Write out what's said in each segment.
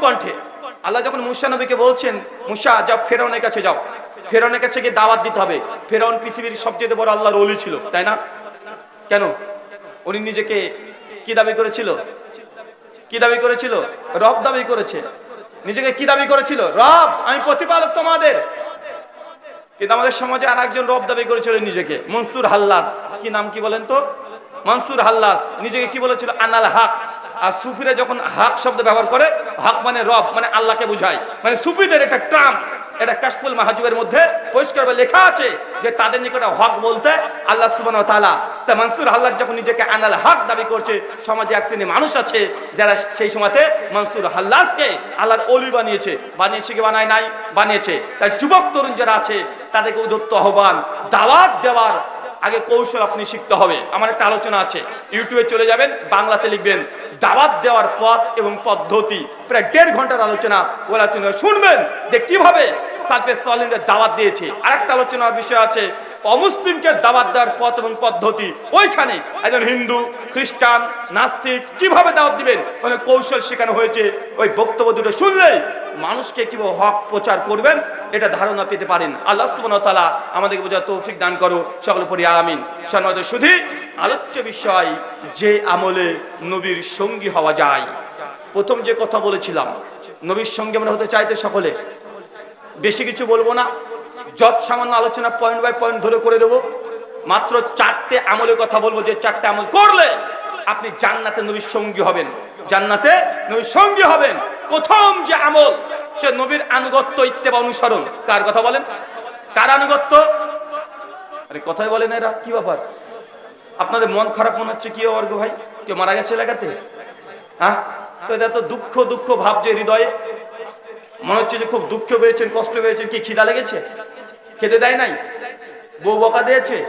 কণ্ঠে। আল্লাহ যখন মুসা নবীকে বলছেন, মুসা, যাও, ফেরাউনের কাছে যাও। ফেরাউনের কাছে গিয়ে দাওয়াত দিতে হবে। ফেরাউন পৃথিবীর সবচেয়ে বড় আল্লাহর অলি ছিল, তাই না? কেন? উনি নিজেকে কি দাবি করেছিল? কি দাবি করেছিল? রব দাবি করেছে। নিজেকে কি দাবি করেছিল? রব, আমি প্রতিপালক তোমাদের। কিন্তু আমাদের সমাজে আর একজন রব দাবি করেছিল নিজেকে। মনসুর হাল্লাস। কি নাম কি বলেন তো? মনসুর হাল্লাস। নিজেকে কি বলেছিল? আনাল হাক। আর সুফিরা যখন হাক শব্দ ব্যবহার করে, হাক মানে রব মানে আল্লাহকে বুঝায়। মানে সুফিদের একটা ট্রাম এটা কাশফুল মাহাজুবের মধ্যে পরিষ্কার লেখা আছে যে তাদের নিকটে হক বলতে আল্লাহ সুবহানাহু ওয়া তাআলা, তা মনসুর হাল্লাস যখন নিজেকে আনাল হক দাবি করছে, সমাজে এক শ্রেণি মানুষ আছে, যারা সেই সময়তে মনসুর হাল্লাসকে আল্লাহর অলি বানিয়েছে বানিয়েছে কি বানায় নাই? বানিয়েছে। তাই যুবক তরুণ যারা আছে, তাদেরকে উদত্ত আহ্বান, দাওয়াত দেওয়ার আগে কৌশল আপনি শিখতে হবে। আমার একটা আলোচনা আছে। ইউটিউবে চলে যাবেন, বাংলাতে লিখবেন, দাওয়াত দেওয়ার পথ এবং পদ্ধতি। প্রায় দেড় ঘণ্টার আলোচনা, ওই আলোচনা শুনবেন যে কীভাবে সালফে সলিনের দাওয়াত দিয়েছে। আর একটা আলোচনার বিষয় আছে, অমুসলিমকে দাওয়াত দেওয়ার পথ এবং পদ্ধতি। ওইখানে একজন হিন্দু, খ্রিস্টান, নাস্তিক কীভাবে দাওয়াত দিবেন? মানে কৌশল শেখানো হয়েছে। ওই বক্তব্য দুটো শুনলেই মানুষকে কীভাবে হক প্রচার করবেন। এটা ধারণা পেতে পারেন। আল্লাহ তাআলা আমাদেরকে বোঝা তৌফিক দান করো সকল পরি আমিন। সম্মানিত শুধু আলোচ্য বিষয়, যে আমলে নবীর সঙ্গী হওয়া যায়। প্রথম যে কথা বলেছিলাম, নবীর সঙ্গে আমরা হতে চাইতে সকলে। বেশি কিছু বলব না। যত সামান্য আলোচনা পয়েন্ট বাই পয়েন্ট ধরে করে দেবো। মাত্র চারটে আমলের কথা বলব। যে চারটে আমল করলে আপনি জান্নাতে নবীর সঙ্গী হবেন। জান্নাতে নবীর সঙ্গী হবেন। প্রথম যে আমল সে নবীর আনুগত্য ইত্তেবা অনুসরণ। কার কথা বলেন? কার আনুগত্য? আরে কথাই বলেন এরা, কি ব্যাপার? আপনাদের মন খারাপ মনে হচ্ছে কি অর্ঘ ভাই? কেউ মারা গেছে এলাকাতে? হ্যাঁ? তো এটা তো দুঃখ দুঃখ ভাবছে হৃদয়ে। মনে হচ্ছে যে খুব দুঃখ পেয়েছেন, কষ্ট পেয়েছেন, কি খিদা লেগেছে? খেতে দেয় নাই? বউ বকা দিয়েছে?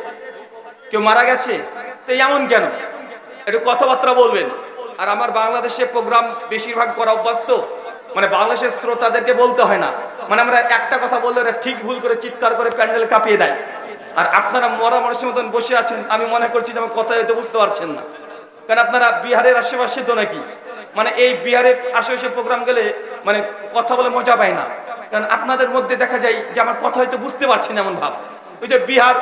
কেউ মারা গেছে? তো এমন কেন? একটু কথাবার্তা বলবেন। আর আমার বাংলাদেশে প্রোগ্রাম বেশিরভাগ করা অভ্যাস তো মানে বাংলাদেশের শ্রোতাদেরকে বলতে হয় না। মানে আমরা একটা কথা বললে ওরা ঠিক ভুল করে চিৎকার করে প্যান্ডেল কাঁপিয়ে দেয়। আর আপনারা মরা মানুষের মতন বসে আছেন, আমি মনে করছি যে আমার কথা হয়তো বুঝতে পারছেন না। কারণ আপনারা বিহারের আশেপাশে তো নাকি? মানে এই বিহারের আশেপাশে প্রোগ্রাম গেলে মানে কথা বলে মজা পায় না। কারণ আপনাদের মধ্যে দেখা যায় যে আমার কথা হয়তো বুঝতে পারছি না এমন ভাব। ওই যে বিহার,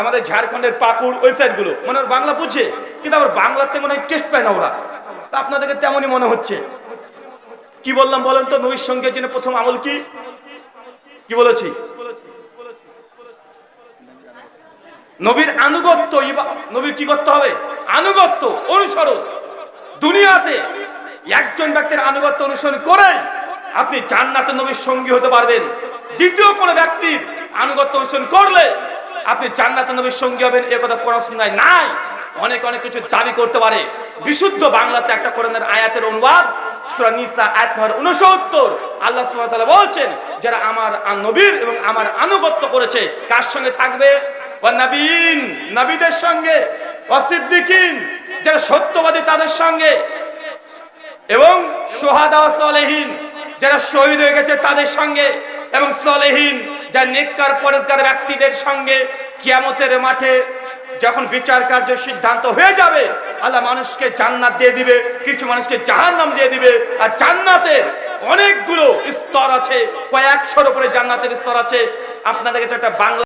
আমাদের ঝাড়খণ্ডের পাকুড়, ওই সাইডগুলো মানে বাংলা বুঝে, কিন্তু আবার বাংলাতে মনে হয় টেস্ট পায় না ওরা। তা আপনাদেরকে তেমনই মনে হচ্ছে। কি বললাম বলেন তো? নবীর সঙ্গে জন্য প্রথম আমল কি? কি বলেছি? নবীর আনুগত্য নবীর কি করতে হবে? আনুগত্য, অনুসরণ। দুনিয়াতে একজন ব্যক্তির আনুগত্য, অনুসরণ করে আপনি জান্নাতে নবীর সঙ্গী হতে পারবেন। দ্বিতীয় কোনো ব্যক্তির আনুগত্য, অনুসরণ করলে আপনি জান্নাতে নবীর সঙ্গী হবেন, এ কথা কোরআন সুন্নায় নাই। অনেক অনেক কিছু দাবি করতে পারে। বিশুদ্ধ বাংলাতে একটা কোরআনের আয়াতের অনুবাদ সূরা নিসা আয়াত নম্বর 69 আল্লাহ বলছেন, যারা আমার এবং আমার আনুগত্য করেছে, কার সঙ্গে থাকবে? নবীন, নবীদের সঙ্গে। যারা সত্যবাদী তাদের সঙ্গে। এবং সোহাদা সলেহীন, যারা শহীদ হয়ে গেছে তাদের সঙ্গে। এবং সলেহীন যা নেককার পরেশগার ব্যক্তিদের সঙ্গে। কিয়ামতের মাঠে যখন বিচার কার্য সিদ্ধান্ত হয়ে যাবে, আল্লাহ মানুষকে জান্নাত দিয়ে দিবে, কিছু মানুষকে জাহান্নাম দিয়ে দিবে, আর জান্নাতের অনেকগুলো স্তর আছে, কয়েকশোর উপরে জান্নাতের স্তর আছে। আপনাদের কাছে একটা বাংলা